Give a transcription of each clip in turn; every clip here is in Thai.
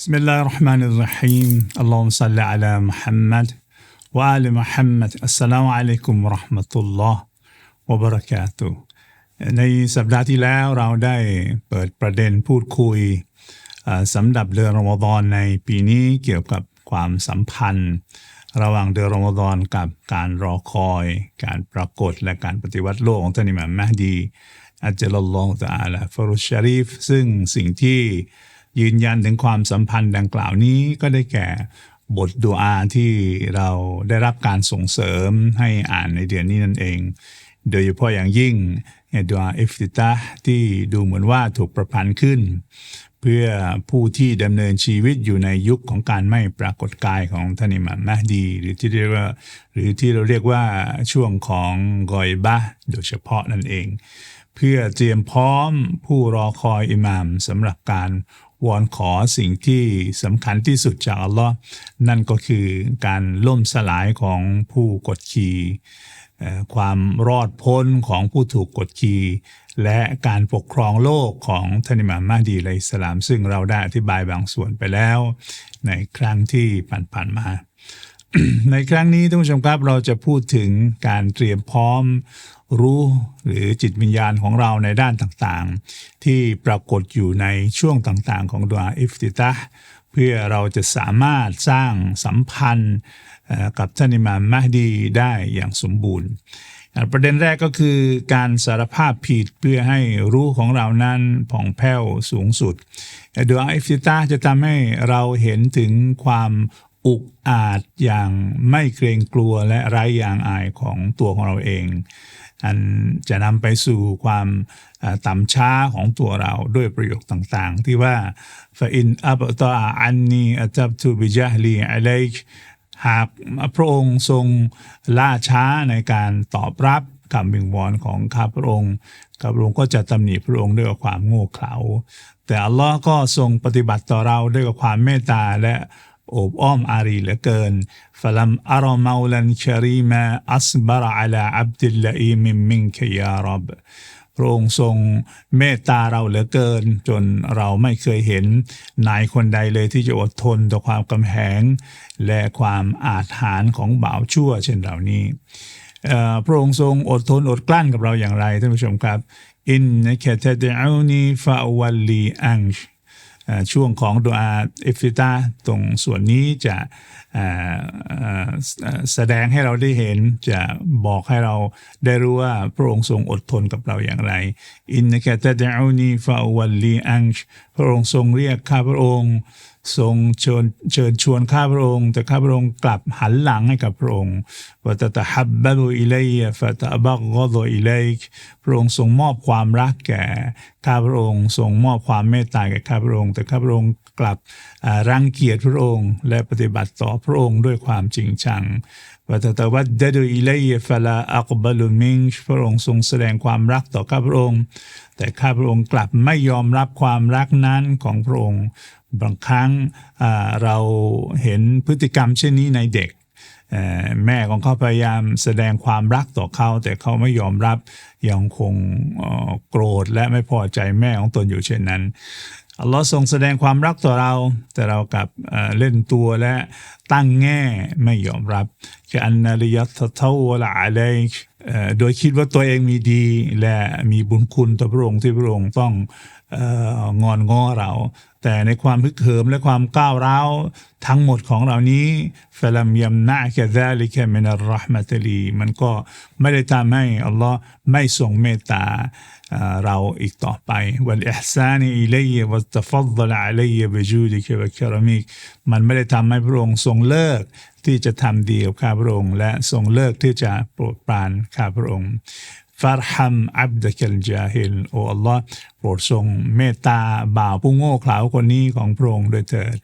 بسم الله الرحمن الرحيم اللهم صل على محمد وآل محمد السلام عليكم ورحمة الله وبركاته ในสัปดาห์ที่แล้วเราได้เปิดประเด็นพูดคุยอ่าสำหรับเดือนรอมฎอนในปีนี้เกี่ยวกับความสัมพันธ์ ระหว่างเดือนรอมฎอนกับการรอคอย การปรากฏและการปฏิวัติโลกของท่านอิหม่ามมะฮดี อัจจลัลลอฮุตะอาลาฟารุชชารีฟ ซึ่งสิ่งที่ ยืนยันถึงความสัมพันธ์ดังกล่าวนี้ก็ได้แก่บทดุอาที่เราได้รับการส่งเสริมให้อ่านในเดือนนี้นั่นเอง โดยเฉพาะอย่างยิ่งดุอาอิฟติตาที่ดูเหมือนว่าถูกประพันธ์ขึ้น เพื่อผู้ที่ดำเนินชีวิตอยู่ในยุคของการไม่ปรากฏกายของท่านอิหม่ามมะดี หรือที่เรียกว่าหรือที่เราเรียกว่าช่วงของกอยบะโดยเฉพาะนั่นเอง เพื่อเตรียมพร้อมผู้รอคอยอิหม่ามสำหรับการ วอนขอสิ่งที่สำคัญที่สุดจากอัลลอฮ์นั่นก็คือการล่มสลายของผู้กดขี่ความรอดพ้นของผู้ถูกกดขี่และการปกครองโลกของท่านอิหม่ามมะฮดีอะลัยสลาม ซึ่งเราได้อธิบายบางส่วนไปแล้ว ในครั้งที่ผ่านๆมา ในครั้งนี้ท่านผู้ชมครับเราจะพูดถึงการเตรียมพร้อม รู้หรือจิตวิญญาณของเราในด้านต่างๆ ที่ปรากฏอยู่ในช่วงต่างๆ ของดวงอิฟติตาเพื่อเราจะสามารถสร้างสัมพันธ์กับท่านอิมามมะฮดีได้อย่างสมบูรณ์ ประเด็นแรกก็คือการสารภาพผิดเพื่อให้รู้ของเรานั้นผ่องแผ้วสูงสุดดวงอิฟติตาจะทำให้เราเห็นถึงความอุกอาจอย่างไม่เกรงกลัวและไร้ยางอายของตัวของเราเอง อันจะนำไปสู่ความเอ่อต่ำช้าของตัวเราด้วยประโยคต่างๆ ที่ว่า فإن أبطأ عني أتبت بجهلي عليك หากพระองค์ทรงล่าช้าในการตอบรับคำวิงวอนของข้าพระองค์ข้าพระองค์ก็จะตำหนิพระองค์ด้วยความโง่เขลา แต่อัลลอฮ์ก็ทรงปฏิบัติต่อเราด้วยความเมตตาและ โอบอ้อมอารีเหลือเกินฟลัมอารอมาลันชารีมาอัสบาระอัลาอับดิลลอีมิมมิงคยารับพระองค์ทรงเมตตาเราเหลือเกิน จนเราไม่เคยเห็นนายคนใดเลยที่จะอดทนต่อความกำแหง และความอาจหารของบ่าวชั่ว เช่นเหล่านี้พระองค์ทรงอดทนอดกลั้นกับเราอย่างไรท่านผู้ชมครับอินนะแคเตเดอูนีฟาวัลลีอังเอ่อ ช่วงของดูอาอิฟิตาตรงส่วนนี้จะแสดงให้เราได้เห็นจะบอกให้เราได้รู้ว่าพระองค์ทรงอดทนกับเราอย่างไรอินนะแคเตเดอูนีฟาวัลลีอังพระองค์ทรงเรียกข้าพระองค์ ทรงเชิญเชิญชวนข้าพระองค์ แต่ข้าพระองค์กลับหันหลังให้กับพระองค์ว่าตะตะฮับบะลุอิเลยฟะตะบักกอดอิเลกพระองค์ทรงมอบความรักแก่ข้าพระองค์ทรงมอบความเมตตาแก่ข้าพระองค์แต่ข้าพระองค์กลับรังเกียจพระองค์ และปฏิบัติต่อพระองค์ด้วยความจริงจังว่าตตะวัดเดดุอิเลยฟะลาอักบะลุมิงพระองค์ทรงแสดงความรักต่อข้าพระองค์ แต่ข้าพระองค์กลับไม่ยอมรับความรักนั้นของพระองค์ บางครั้งเราเห็นพฤติกรรมเช่นนี้ในเด็ก แม่ของเขาพยายามแสดงความรักต่อเขา แต่เขาไม่ยอมรับยังคงโกรธและไม่พอใจแม่ของตนอยู่เช่นนั้น อัลลอฮ์ทรงแสดงความรักต่อเรา แต่เรากลับเเล่นตัวและตั้งแง่ไม่ยอมรับจะอันนาริยัตเทาวละอะลัยกเอ่อโดยคิดว่าตัวเองมีดี และมีบุญคุณต่อพระองค์ที่พระองค์ต้องงอนง้อเรา แต่ในความพึกเหิมและความก้าวร้าวทั้งหมดของเรานี้ฟลัมยัมนะแค่ดาลิแค่มินัรรหมะตลีมันก็ไม่ได้ทำให้อัลลอฮ์ไม่ทรงเมตตา เราอีกต่อไปวัลอิห์ซานีอิลัยวัตตฟัดลอะลัยบจูดิกวะครมิกมันไม่ได้ทำให้พระองค์ทรงเลิกที่จะทำดีกับข้าพระองค์ และทรงเลิกที่จะโปรดปรานข้าพระองค์ฟารฮัมอับดักัลจาฮิลโออัลลอฮ์โปรดทรงเมตตาบ่าวผู้โง่เขลาคนนี้ของพระองค์ด้วยเถิด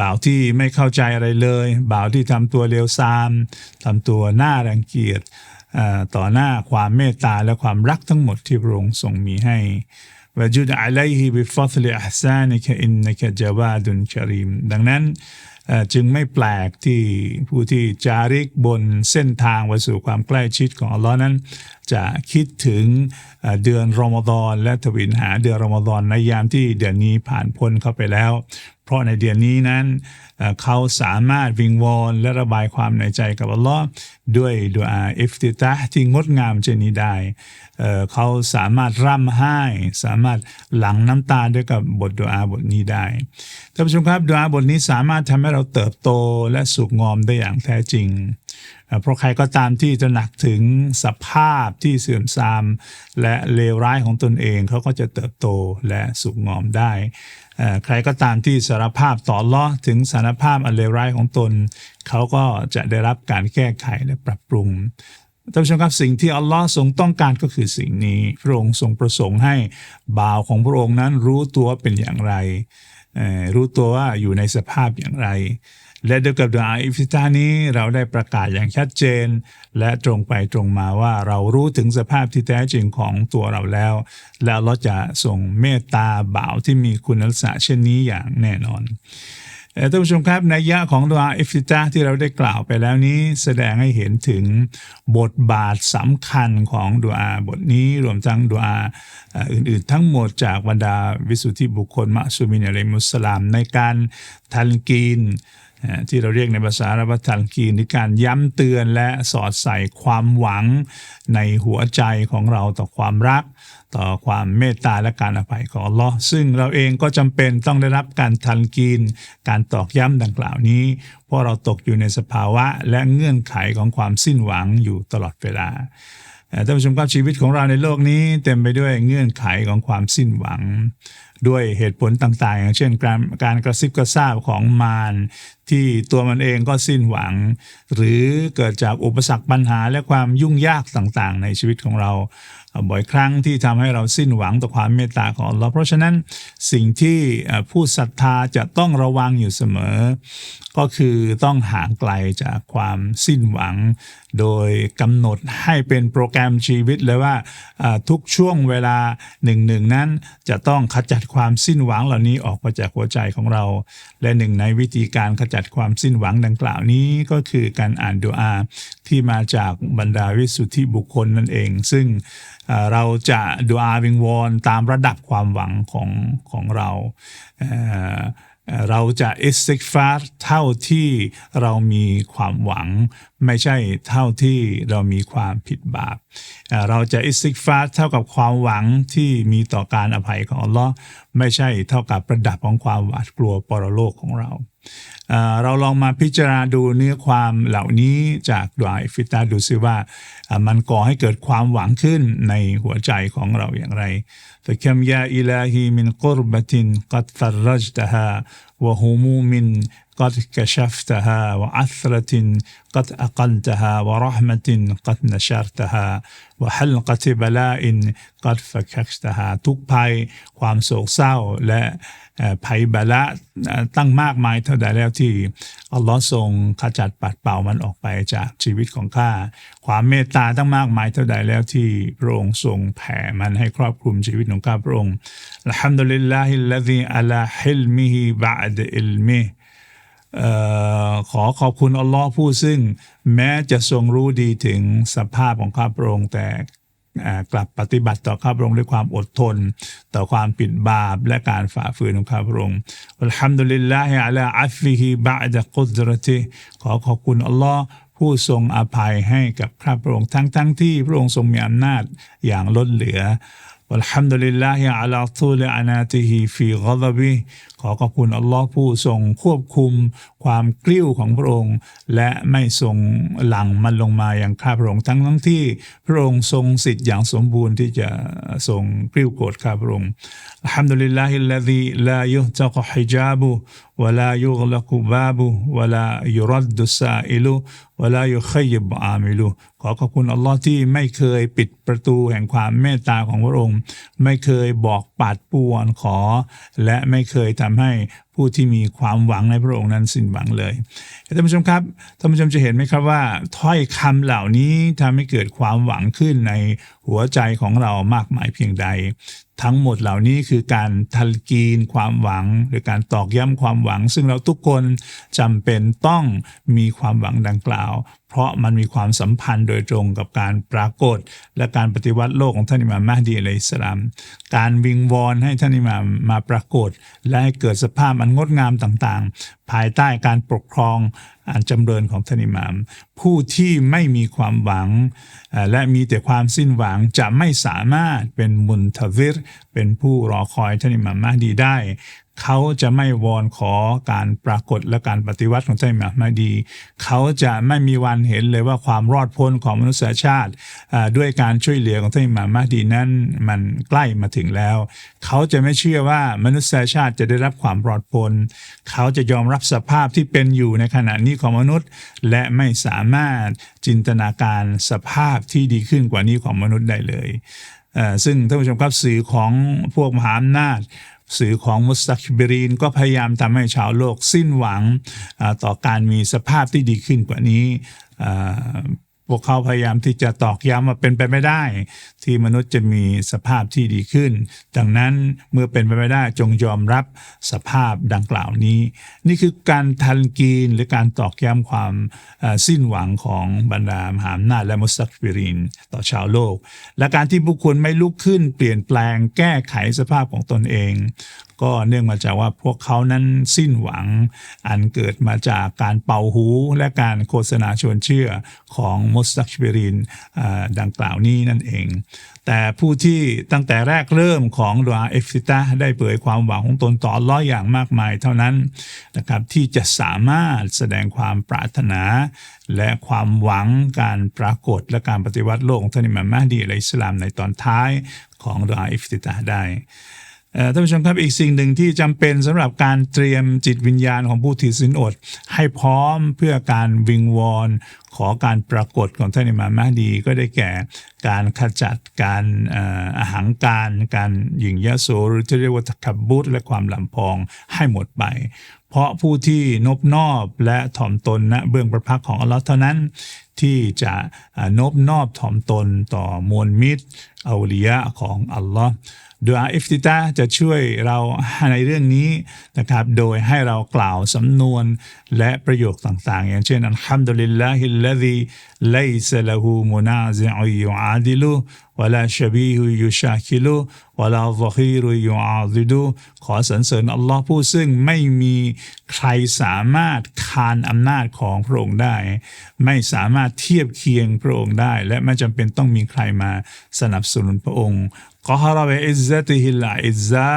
บ่าวที่ไม่เข้าใจอะไรเลย บ่าวที่ทำตัวเลวทรามทำตัวน่ารังเกียจ ต่อหน้าความเมตตาและความรักทั้งหมดที่พระองค์ทรงมีให้วะจุดอะลัยฮิบิฟัตลิอัซานิกะอินนกจาวาดุนชะรีมดังนั้นจึงไม่แปลกที่ผู้ที่จาริกบนเส้นทางไปสู่ความใกล้ชิดของอัลลอฮ์นั้น จะคิดถึงเดือนรอมฎอนและทวินหาเดือนรอมฎอนในยามที่เดือนนี้ผ่านพ้นเข้าไปแล้ว เพราะในเดือนนี้นั้นเขาสามารถวิงวอนและระบายความในใจกับอัลลอฮ์ด้วยดุอาอิฟติตาห์ที่งดงามเช่นนี้ได้เอ่อเขาสามารถร่ำไห้ สามารถหลั่งน้ำตาด้วยกับบทดุอาบทนี้ได้ท่านผู้ชมครับดุอาบทนี้สามารถทำให้เราเติบโตและสุขงอมได้อย่างแท้จริง เพราะใครก็ตามที่จะหนักถึงสภาพที่เสื่อมทราม และเลวร้ายของตนเองเขาก็จะเติบโตและสุขงอมได้ ใครก็ตามที่สารภาพต่ออัลลอถึงสารภาพอันเลวร้ายของตน เขาก็จะได้รับการแก้ไขและปรับปรุงท่านผู้ชมครับสิ่งที่อัลลอฮ์ทรงต้องการก็คือสิ่งนี้ พระองค์ทรงประสงค์ให้บ่าวของพระองค์นั้นรู้ตัวเป็นอย่างไร รู้ตัวว่าอยู่ในสภาพอย่างไร และด้วยกับดุอาอิฟิตาห์นี้เราได้ประกาศอย่างชัดเจน และตรงไปตรงมาว่าเรารู้ถึงสภาพที่แท้จริงของตัวเราแล้ว แล้วเราจะส่งเมตตาบ่าวที่มีคุณลักษณะเช่นนี้อย่างแน่นอนเอ่ท่านผู้ชมครับในยะของดุอาอิฟิตาห์ที่เราได้กล่าวไปแล้วนี้ แสดงให้เห็นถึงบทบาทสำคัญของดุอาบทนี้รวมทั้งดุอาอื่นๆ ทั้งหมดจากบรรดาวิสุทธิบุคคลมะซูมินอะลัยมุสลามในการทันกีน ที่เราเรียกในภาษาอาหรับทัลกีนในการย้ำเตือนและสอดใส่ความหวังในหัวใจของเราต่อความรัก ต่อความเมตตาและการอภัยของอัลลอฮ์ซึ่งเราเองก็จำเป็นต้องได้รับการทันกีน การตอกย้ำดังกล่าวนี้ เพราะเราตกอยู่ในสภาวะและเงื่อนไขของความสิ้นหวังอยู่ตลอดเวลา ท่านผู้ชมครับชีวิตของเราในโลกนี้เต็มไปด้วยเงื่อนไขของความสิ้นหวัง ด้วยเหตุผลต่างๆ อย่างเช่นการการกระซิบกระซาบของมารที่ตัวมันเองก็สิ้นหวัง หรือเกิดจากอุปสรรคปัญหาและความยุ่งยากต่างๆ ในชีวิตของเรา บ่อยครั้งที่ทำให้เราสิ้นหวังต่อความเมตตาของเราเพราะฉะนั้นสิ่งที่ผู้ศรัทธาจะต้องระวังอยู่เสมอ ก็คือต้องห่างไกลจากความสิ้นหวัง โดยกำหนดให้เป็นโปรแกรมชีวิตเลยว่าทุกช่วงเวลาหนึ่งหนึ่งนั้นจะต้องขจัดความสิ้นหวังเหล่านี้ออกมาจากหัวใจของเรา และหนึ่งในวิธีการขจัดความสิ้นหวังดังกล่าวนี้ก็คือการอ่านดุอาที่มาจากบรรดาวิสุทธิบุคคลนั่นเอง ซึ่งเราจะดุอาวิงวอนตามระดับความหวังของของเราเราจะอิสติกฟาร์เท่าที่เรามีความหวัง ไม่ใช่เท่าที่เรามีความผิดบาปเอ่อเราจะอิสติกฟาร์เท่ากับความหวังที่มีต่อการอภัยของอัลลอฮ์ไม่ใช่เท่ากับระดับของความหวาดกลัวปรโลกของเรา เอ่อเราลองมาพิจารณาดูเนื้อความเหล่านี้จากดวายฟิตาดูซิว่าเอ่อมันก่อให้เกิดความหวังขึ้นในหัวใจของเราอย่างไร فكم يا إلهي من قربة قد فرجتها وهموم قد كشفتها وعثرة قد أقلتها ورحمة قد نشرتها وحلقة بلاء قد فككتها ทุกภัยความโศกเศร้าและเอ่อ ภัยบาละตั้งมากมายเท่าใดแล้วที่อัลลอฮ์ทรงขจัดปัดเป่ามันออกไปจากชีวิตของข้าความเมตตาตั้งมากมายเท่าใดแล้วที่พระองค์ทรงแผ่มันให้ครอบคลุมชีวิตของข้าพระองค์อัลฮัมดุลิลลาฮิลลาฮิอัลาฮิลมิฮิบะดอิลมิขอขอบคุณอัลลอฮ์ผู้ซึ่ง แม้จะทรงรู้ดีถึงสภาพของข้าพระองค์แต่ กลับปฏิบัติต่อข้าพระองค์ด้วยความอดทน ต่อความผิดบาปและการฝ่าฝืนของข้าพระองค์อัลฮัมดุลิลลาฮิอัลลอัฟฟิฮิบะดะกุดรติขอขอบคุณอัลลอฮ์ผู้ทรงอภัยให้กับข้าพระองค์ทั้งทั้งๆที่พระองค์ทรงมีอำนาจอย่างล้นเหลือ والحمد لله على طول عناته في غضبه ขอขอบคุณอัลลอฮ์ผู้ทรงควบคุมความกริ้วของพระองค์ และไม่ทรงหลั่งมันลงมาอย่างข้าพระองค์ทั้งทั้งที่พระองค์ทรงสิทธิ์อย่างสมบูรณ์ที่จะทรงกริ้วโกรธข้าพระองค์ الحمد لله الذي لا يهتق حجابه ولا يغلق بابه ولا يرد السائل ولا يخيب عامله ขอ ขอขอบคุณอัลลอฮ์ที่ไม่เคยปิดประตูแห่งความเมตตาของพระองค์ ไม่เคยบอกปัดป่วนขอ และไม่เคยทำให้ผู้ที่มีความหวังในพระองค์นั้นสิ้นหวังเลยท่านผู้ชมครับท่านผู้ชมจะเห็นไหมครับว่าถ้อยคำเหล่านี้ทำให้เกิดความหวังขึ้นในหัวใจของเรามากมายเพียงใด ทั้งหมดเหล่านี้คือการทัลกีนความหวัง หรือการตอกย้ำความหวัง ซึ่งเราทุกคนจำเป็นต้องมีความหวังดังกล่าว เพราะมันมีความสัมพันธ์โดยตรงกับการปรากฏ และการปฏิวัติโลกของท่านอิหม่ามมหดีอะลัยฮิสลามการวิงวอนให้ท่านอิหม่ามมาปรากฏ และให้เกิดสภาพอันงดงามต่างๆ ภายใต้การปกครองอันจำเริญของท่านอิหม่าม ผู้ที่ไม่มีความหวัง และมีแต่ความสิ้นหวังจะไม่สามารถเป็นมุนทวิรเป็นผู้รอคอยท่านอิหม่ามมหดีได้ เขาจะไม่วอนขอการปรากฏและการปฏิวัติของท่าอิหม่ามมหดี เขาจะไม่มีวันเห็นเลยว่าความรอดพ้นของมนุษยชาติ ด้วยการช่วยเหลือของท่าอิหม่ามมหดีนั้นมันใกล้มาถึงแล้ว เขาจะไม่เชื่อว่ามนุษยชาติจะได้รับความรอดพ้น เขาจะยอมรับสภาพที่เป็นอยู่ในขณะนี้ของมนุษย์ และไม่สามารถจินตนาการสภาพที่ดีขึ้นกว่านี้ของมนุษย์ได้เลย ซึ่งท่านผู้ชมครับสื่อของพวกมหาอำนาจสื่อของมุสตักบิรีนก็พยายามทำให้ชาวโลกสิ้นหวังต่อการมีสภาพที่ดีขึ้นกว่านี้พวกเขาพยายามที่จะตอกย้ำว่าเป็นไปไม่ได้ ที่มนุษย์จะมีสภาพที่ดีขึ้น ดังนั้นเมื่อเป็นไปไม่ได้จงยอมรับสภาพดังกล่าวนี้ นี่คือการทันกีนหรือการตอกย้ำความสิ้นหวังของบรรดามหาอำนาจและมุสตักบิรินต่อชาวโลก และการที่บุคคลไม่ลุกขึ้นเปลี่ยนแปลงแก้ไขสภาพของตนเอง ก็เนื่องมาจากว่าพวกเขานั้นสิ้นหวัง อันเกิดมาจากการเป่าหูและการโฆษณาชวนเชื่อของมุสตักบิรินดังกล่าวนี้นั่นเองแต่ผู้ที่ตั้งแต่แรกเริ่มของดวอาเอฟซิตาได้เผยความหวังของตนต่อร้อยอย่างมากมายเท่านั้นนะครับที่จะสามารถแสดงความปรารถนา และความหวังการปรากฏและการปฏิวัติโลกของท่านอิหม่ามมาดีอะลัยฮิสลามในตอนท้ายของดวอาอิฟติตาได้ ท่านผู้ชมครับอีกสิ่งหนึ่งที่จำเป็นสำหรับการเตรียมจิตวิญญาณของผู้ถือศีลอด ให้พร้อมเพื่อการวิงวอนขอการปรากฏของท่านอิมามมหดีก็ได้แก่การขจัดการอาหังการ การหยิ่งยโสหรือที่เรียกว่าตะคับบุตและความลำพองให้หมดไป เพราะผู้ที่นบนอบและถ่อมตนณเบื้องประพักของอัลลอฮ์เท่านั้น ที่จะนบนอบถ่อมตนต่อมวลมิตร อัลลียะของอัลลอฮ์ดูอาอิฟติตาจะช่วยเราในเรื่องนี้นะครับ โดยให้เรากล่าวสำนวนและประโยคต่างๆ อย่างเช่นอัลฮัมดุลิลลาฮิลลซีไลซะละฮูมุนาซิอุยูอาดิลุวะลาชบีฮุยุชาคิลุวะลาซะฮีรุยูอาดิดุขอสรรเสริญอัลลอฮ์ผู้ซึ่งไม่มีใครสามารถคานอำนาจของพระองค์ได้ ไม่สามารถเทียบเคียงพระองค์ได้ และไม่จำเป็นต้องมีใครมาสนับสสนุนพระองค์กอฮารบิอิซซติฮิลอิซซะ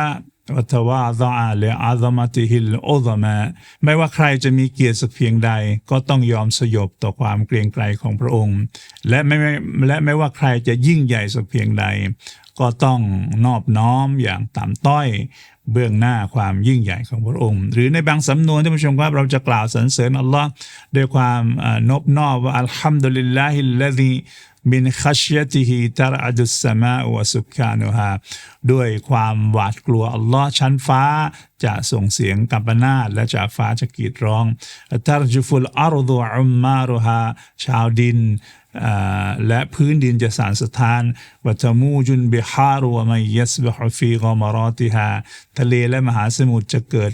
วัตวาดาเลอาดมติฮิลโอดมะไม่ว่าใครจะมีเกียรติสักเพียงใด ก็ต้องยอมสยบต่อความเกรงไกรของพระองค์ และไม่และไม่ว่าใครจะยิ่งใหญ่สักเพียงใด ก็ต้องนอบน้อมอย่างต่ำต้อยเบื้องหน้าความยิ่งใหญ่ของพระองค์ หรือในบางสำนวนท่านผู้ชมครับเราจะกล่าวสรรเสริญอัลลอฮ์ด้วยความนอบนอบว่าอัลฮัมดุลิลลาฮิลลาฮิ มินคัชยติฮิตรอดุสมาวะสุกานุฮาด้วยความหวาดกลัว อัลลอฮ์ชั้นฟ้า จะส่งเสียงกัมปนาตและจากฟ้าจะกรีดร้องตารจุฟุลอารุดุอุมมารุฮาชาวดิน และพื้นดินจะสานสถานวัตมูจุนบิฮารุวมัยยัสบฮฟีกอมารอติฮาทะเลและมหาสมุทรจะเกิด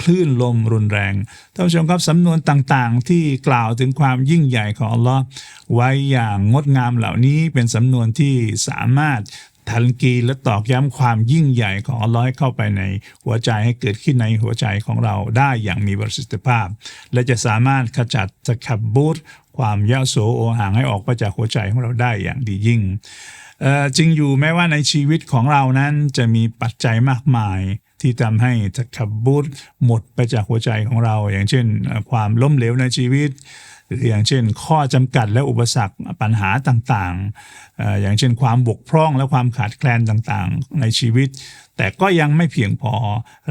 คลื่นลมรุนแรงท่านผู้ชมครับสำนวนต่างๆ ที่กล่าวถึงความยิ่งใหญ่ของอัลลอฮ์ไว้อย่างงดงามเหล่านี้เป็นสำนวนที่สามารถทันกีและตอกย้ำความยิ่งใหญ่ของอัลลอฮ์ให้เข้าไปในหัวใจให้เกิดขึ้นในหัวใจของเราได้อย่างมีประสิทธิภาพ และจะสามารถขจัดตะขับบูต ความยะโสโอหังให้ออกไปจากหัวใจของเราได้อย่างดียิ่งจริงอยู่แม้ว่าในชีวิตของเรานั้นจะมีปัจจัยมากมายที่ทำให้ตะขับบูตหมดไปจากหัวใจของเรา อย่างเช่น ความล้มเหลวในชีวิต หรืออย่างเช่น ข้อจำกัดและอุปสรรคปัญหาต่างๆ อย่างเช่น ความบกพร่องและความขาดแคลนต่างๆ ในชีวิต แต่ก็ยังไม่เพียงพอ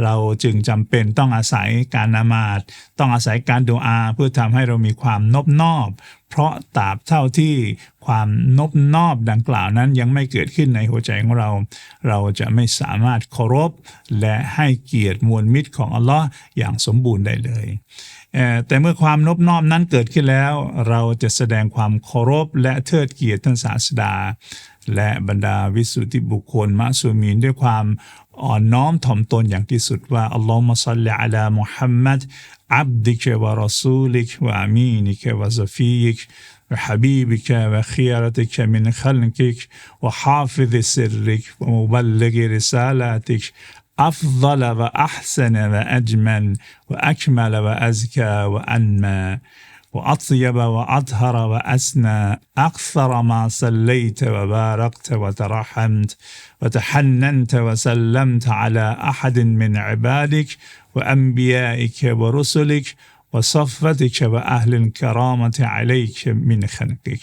เราจึงจำเป็นต้องอาศัยการนามาตต้องอาศัยการดูอา เพื่อทำให้เรามีความนบนอบ เพราะตราบเท่าที่ ความนบนอบดังกล่าวนั้นยังไม่เกิดขึ้นในหัวใจของเรา เราจะไม่สามารถเคารพ และให้เกียรติมวลมิตรของอัลลอฮ์อย่างสมบูรณ์ได้เลยแต่เมื่อความนบนอบนั้นเกิดขึ้นแล้ว เราจะแสดงความเคารพ และเทิดเกียรติท่านศาสดา และบรรดาวิสุทธิบุคคลมะซูมีนด้วยความอ่อนน้อมถ่อมตนอย่างที่สุดว่าอัลลอฮฺมะซัลลิอะลามุฮัมมัดอับดิกวะรอซูลิกวะอามีนิกวะซฟีก وحبيبك وخيرتك من خلقك وحافظ سرك ومبلغ رسالاتك. أفضل وأحسن وأجمل وأكمل وأزكى وأنمى. وأطيب وأطهر وأسنى. أكثر ما صليت وباركت وترحمت. وتحننت وسلمت على أحد من عبادك وأنبيائك ورسلك وصفتك وأهل الكرامة عليك من خلقك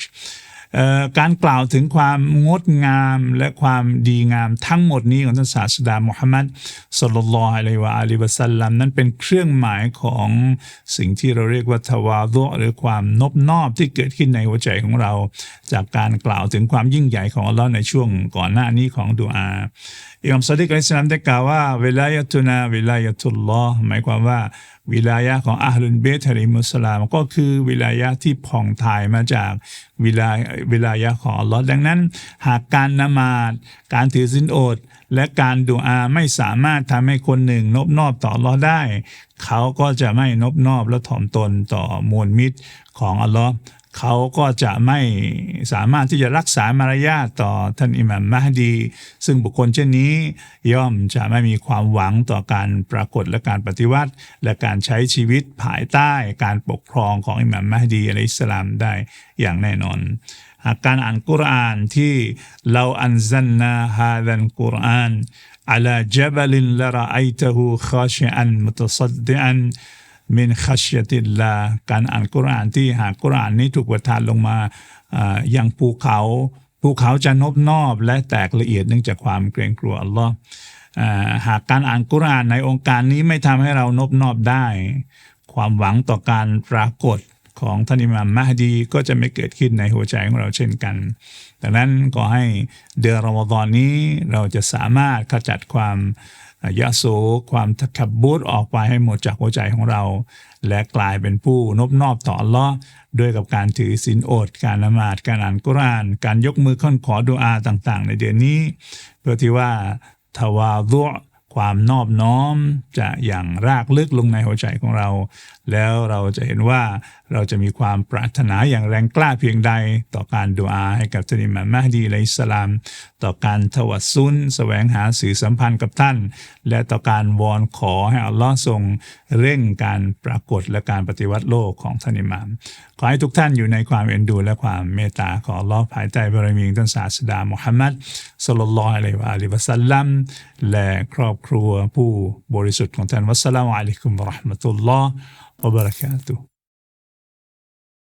การกล่าวถึงความงดงามและความดีงามทั้งหมดนี้ของท่านศาสดามุฮัมมัดสุลลัลลอฮุอะลัยฮิวะอาลีวะสัลลัมนั้นเป็นเครื่องหมายของสิ่งที่เราเรียกว่าทวาดุหรือความนบนอบที่เกิดขึ้นในหัวใจของเรา จากการกล่าวถึงความยิ่งใหญ่ของอัลลอฮ์ในช่วงก่อนหน้านี้ของดุอาอิมามซาดิกอัลสลามได้กล่าวว่าเวลายะตุนาเวลายะตุลลอฮ์หมายความว่า วิลายะของอาฮลุนเบตฮะริมุสลามก็คือวิลายะที่ผ่องถ่ายมาจากวิลาวิลายะของอัลลอฮ์ดังนั้น หากการนมาดการถือสินอด และการดุอาไม่สามารถทำให้คนหนึ่งนบนอบต่ออัลลอฮ์ได้ เขาก็จะไม่นบนอบและถ่อมตนต่อมวลมิตรของอัลลอฮ์ เขาก็จะไม่สามารถที่จะรักษามารยาทต่อท่านอิหมัมมหดี ซึ่งบุคคลเช่นนี้ย่อมจะไม่มีความหวังต่อการปรากฏและการปฏิวัติ และการใช้ชีวิตภายใต้การปกครองของอิหมัมมหดีอะลัยฮิสสลามได้อย่างแน่นอน หากการอ่านกุรอานที่เราอันซันนาฮาดันกุรอาน على جبل لرأيته خاشعا متصدعا มินคัชยติลาการอ่านกุรานที่หากกุรานนี้ถูกประทานลงมาอย่างภูเขาภูเขาจะนบนอบและแตกละเอียดเนื่องจากความเกรงกลัวอัลลอฮ์หากการอ่านกุรานในองค์การนี้ไม่ทำให้เรานบนอบได้ ความหวังต่อการปรากฏของท่านอิมามมหดีก็จะไม่เกิดขึ้นในหัวใจของเราเช่นกันดังนั้นก็ให้เดือนรอมฎอนนี้เราจะสามารถขจัดความ ยะโสความทับบูตออกไปให้หมดจากหัวใจของเรา และกลายเป็นผู้นบนอบต่ออัลลอฮ์ด้วยกับการถือศีลอด การละหมาดการอ่านกุราน การยกมือขึ้นขอดุอาต่างๆ ในเดือนนี้ เพื่อที่ว่าทวาดุ ความนอบน้อมจะอย่างรากลึกลงในหัวใจของเรา แล้วเราจะเห็นว่าเราจะมีความปรารถนาอย่างแรงกล้าเพียงใด ต่อการดูอาให้กับท่านอิมามมหดีอะลัยฮิสลาม ต่อการทวัสซุนแสวงหาสื่อสัมพันธ์กับท่าน และต่อการวอนขอให้อัลลอฮ์ทรงเร่งการปรากฏและการปฏิวัติโลกของท่านอิมามขอให้ทุกท่านอยู่ในความเอ็นดูและความเมตตาของอัลลอฮ์ภายใต้บารมีงท่านศาสดามุฮัมมัดสุลลัลลอฮุอะลัยฮิวะลิวะสัลลัม และครอบครัวผู้บริสุทธิ์ของท่านวัสสลามุอะลัยกุมวะเราะห์มะตุลลอฮ์วะบะเราะกาตุฮ์